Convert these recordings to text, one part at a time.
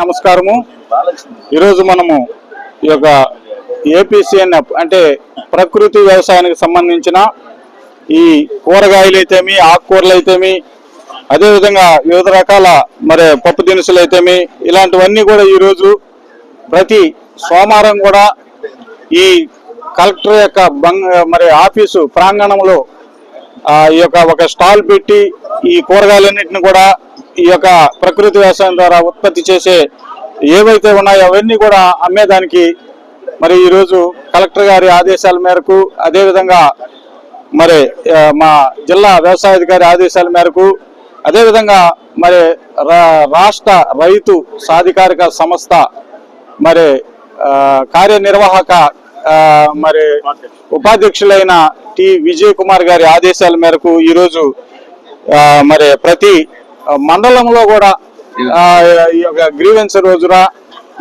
నమస్కారము. ఈరోజు మనము ఈ యొక్క ఏపీసీఎన్ఎఫ్ అంటే ప్రకృతి వ్యవసాయానికి సంబంధించిన ఈ కూరగాయలు అయితేమి ఆకుకూరలు అయితేమి అదేవిధంగా వివిధ రకాల మరి పప్పు దినుసులు అయితేమి ఇలాంటివన్నీ కూడా ఈరోజు ప్రతి సోమవారం కూడా ఈ కలెక్టర్ యొక్క బంగ్ మరి ఆఫీసు ప్రాంగణంలో ఈ యొక్క ఒక స్టాల్ పెట్టి ఈ కూరగాయలన్నింటిని కూడా ఈ యొక్క ప్రకృతి వ్యవసాయం ద్వారా ఉత్పత్తి చేసే ఏవైతే ఉన్నాయో అవన్నీ కూడా అమ్మేదానికి మరి ఈరోజు కలెక్టర్ గారి ఆదేశాల మేరకు అదేవిధంగా మరి మా జిల్లా వ్యవసాయాధికారి ఆదేశాల మేరకు అదేవిధంగా మరి రా- రాష్ట్ర రైతు సాధికారిక సంస్థ మరి కార్యనిర్వాహక మరి ఉపాధ్యక్షులైన టి విజయ్ కుమార్ గారి ఆదేశాల మేరకు ఈరోజు మరి ప్రతి మండలంలో కూడా ఈ యొక్క గ్రీవెన్స్ రోజున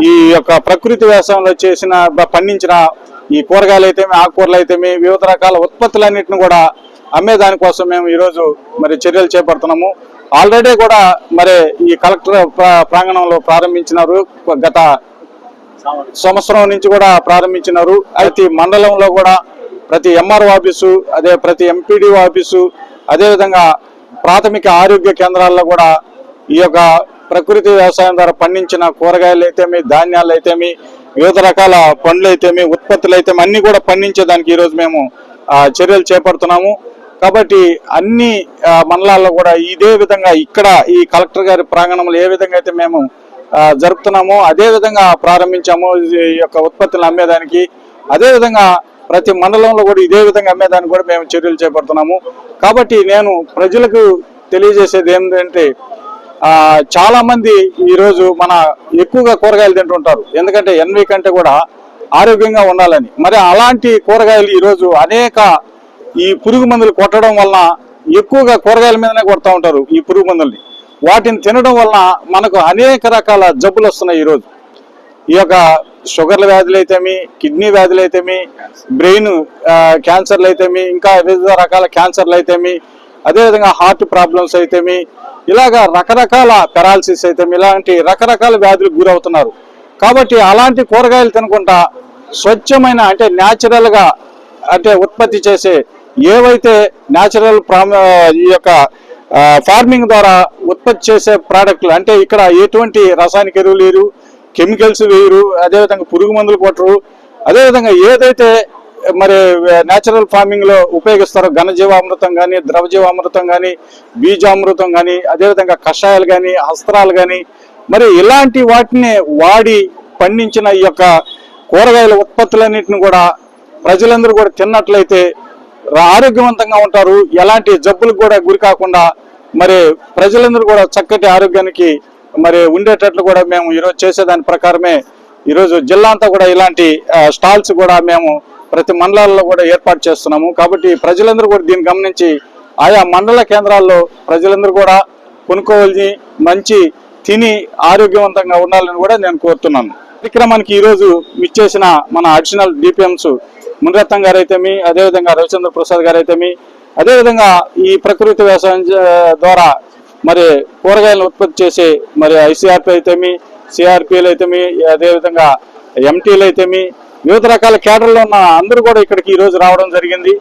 ఈ యొక్క ప్రకృతి వ్యవసాయంలో చేసిన పండించిన ఈ కూరగాయలు అయితేమి ఆకుకూరలు అయితేమి వివిధ రకాల ఉత్పత్తులన్నింటిని కూడా అమ్మే దానికోసం మేము ఈరోజు మరి చర్యలు చేపడుతున్నాము. ఆల్రెడీ కూడా మరి ఈ కలెక్టర్ ప్రా- ప్రాంగణంలో ప్రారంభించినారు. గత సంవత్సరం నుంచి కూడా ప్రారంభించినారు. ప్రతి మండలంలో కూడా ప్రతి ఎంఆర్ఓ ఆఫీసు అదే ప్రతి ఎంపీడీఓ ఆఫీసు అదేవిధంగా ప్రాథమిక ఆరోగ్య కేంద్రాల్లో కూడా ఈ యొక్క ప్రకృతి వ్యవసాయం ద్వారా పండించిన కూరగాయలు అయితేమి ధాన్యాలు అయితేమి వివిధ రకాల పండ్లు అయితేమి ఉత్పత్తులు అయితేమి అన్ని కూడా పండించేదానికి ఈరోజు మేము చర్యలు చేపడుతున్నాము. కాబట్టి అన్ని మండలాల్లో కూడా ఇదే విధంగా ఇక్కడ ఈ కలెక్టర్ గారి ప్రాంగణంలో ఏ విధంగా అయితే మేము జరుపుతున్నామో జరుపుతున్నాము అదే విధంగా ప్రారంభించాము ఈ యొక్క ఉత్పత్తులు అమ్మేదానికి. అదే విధంగా ప్రతి మండలంలో కూడా ఇదే విధంగా అమ్మేదానికి కూడా మేము చర్యలు చేపడుతున్నాము. కాబట్టి నేను ప్రజలకు తెలియజేసేది ఏంటంటే చాలా మంది ఈరోజు మన ఎక్కువగా కూరగాయలు తింటుంటారు. ఎందుకంటే ఎన్వి కంటే కూడా ఆరోగ్యంగా ఉండాలని. మరి అలాంటి కూరగాయలు ఈరోజు అనేక ఈ పురుగు మందులు కొట్టడం వలన ఎక్కువగా కూరగాయల మీదనే కొడతా ఉంటారు ఈ పురుగు మందుల్ని. వాటిని తినడం వలన మనకు అనేక రకాల జబ్బులు వస్తున్నాయి ఈరోజు. ఈ యొక్క షుగర్ల వ్యాధులు అయితేమి కిడ్నీ వ్యాధులు అయితేమి బ్రెయిన్ క్యాన్సర్లు అయితేమి ఇంకా వివిధ రకాల క్యాన్సర్లు అయితేమి అదేవిధంగా హార్ట్ ప్రాబ్లమ్స్ అయితేమి ఇలాగా రకరకాల పెరాలసిస్ అయితేమి ఇలాంటి రకరకాల వ్యాధులకు గురవుతున్నారు. కాబట్టి అలాంటి కూరగాయలు తినకుండా స్వచ్ఛమైన అంటే న్యాచురల్గా అంటే ఉత్పత్తి చేసే ఏవైతే న్యాచురల్ ఈ యొక్క ఫార్మింగ్ ద్వారా ఉత్పత్తి చేసే ప్రోడక్ట్లు అంటే ఇక్కడ ఎటువంటి రసాయనిక ఎరువులు లేరు కెమికల్స్ వేయరు అదేవిధంగా పురుగు మందులు కొట్టరు. అదేవిధంగా ఏదైతే మరి నేచురల్ ఫార్మింగ్లో ఉపయోగిస్తారో ఘనజీవామృతం కానీ ద్రవజీవామృతం కానీ బీజామృతం కానీ అదేవిధంగా కషాయాలు కానీ అస్త్రాలు కానీ మరి ఇలాంటి వాటిని వాడి పండించిన ఈ యొక్క కూరగాయల ఉత్పత్తులన్నింటిని కూడా ప్రజలందరూ కూడా తిన్నట్లయితే ఆరోగ్యవంతంగా ఉంటారు. ఎలాంటి జబ్బులకు కూడా గురి కాకుండా మరి ప్రజలందరూ కూడా చక్కటి ఆరోగ్యానికి మరి ఉండేటట్లు కూడా మేము ఈరోజు చేసేదాని ప్రకారమే ఈరోజు జిల్లా అంతా కూడా ఇలాంటి స్టాల్స్ కూడా మేము ప్రతి మండలాల్లో కూడా ఏర్పాటు చేస్తున్నాము. కాబట్టి ప్రజలందరూ కూడా దీన్ని గమనించి ఆయా మండల కేంద్రాల్లో ప్రజలందరూ కూడా కొనుక్కోవాలని మంచి తిని ఆరోగ్యవంతంగా ఉండాలని కూడా నేను కోరుతున్నాను. కార్యక్రమానికి ఈరోజు ఇచ్చేసిన మన అడిషనల్ డిపిఎంస్ మునిరత్నం గారు అయితేమి అదేవిధంగా రవిచంద్ర ప్రసాద్ గారు అయితేమి అదేవిధంగా ఈ ప్రకృతి వ్యవసాయం ద్వారా మరి కూరగాయలను ఉత్పత్తి చేసే మరి ఐసీఆర్పి అయితేమి సిఆర్పీలు అయితేమి అదేవిధంగా ఎంటీలు అయితేమి వివిధ రకాల కేటర్లో ఉన్న అందరూ కూడా ఇక్కడికి ఈ రోజు రావడం జరిగింది.